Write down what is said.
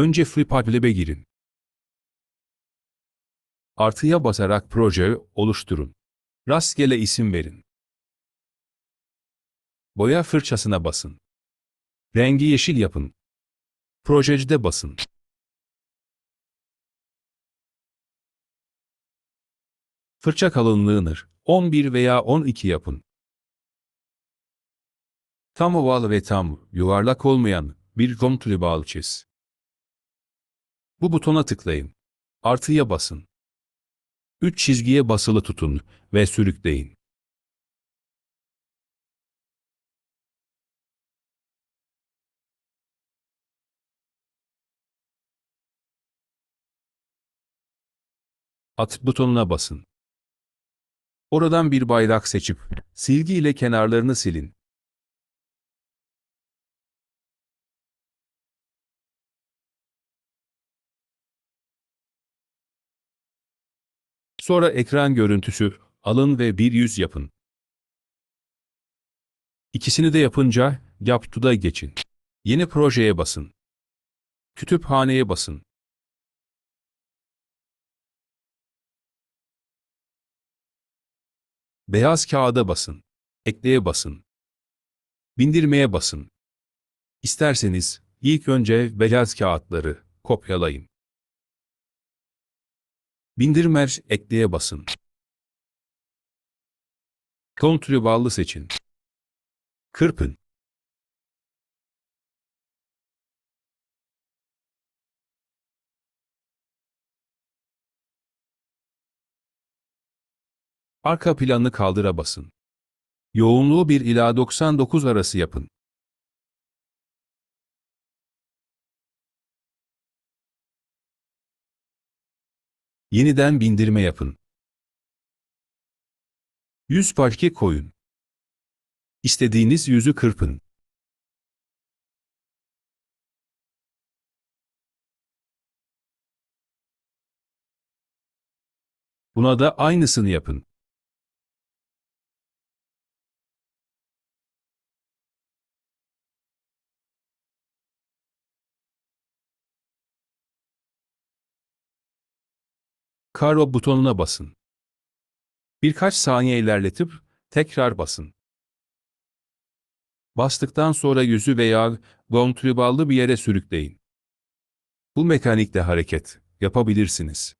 Önce FreePadLab'e girin. Artıya basarak proje oluşturun. Rastgele isim verin. Boya fırçasına basın. Rengi yeşil yapın. Projecide basın. Fırça kalınlığını 11 veya 12 yapın. Tam oval ve tam yuvarlak olmayan bir kontür bağlı çiz. Bu butona tıklayın. Artıya basın. Üç çizgiye basılı tutun ve sürükleyin. At butonuna basın. Oradan bir bayrak seçip silgi ile kenarlarını silin. Sonra ekran görüntüsü alın ve bir yüz yapın. İkisini de yapınca Yap geçin. Yeni projeye basın. Kütüphaneye basın. Beyaz kağıda basın. Ekleye basın. Bindirmeye basın. İsterseniz ilk önce beyaz kağıtları kopyalayın. Bindirmer ekleye basın. Kontrolü bağlı seçin. Kırpın. Arka planı kaldıra basın. Yoğunluğu 1 ila 99 arası yapın. Yeniden bindirme yapın. Yüz parke koyun. İstediğiniz yüzü kırpın. Buna da aynısını yapın. Karo butonuna basın. Birkaç saniye ilerletip tekrar basın. Bastıktan sonra yüzü veya kontrolü bağlı bir yere sürükleyin. Bu mekanikle hareket yapabilirsiniz.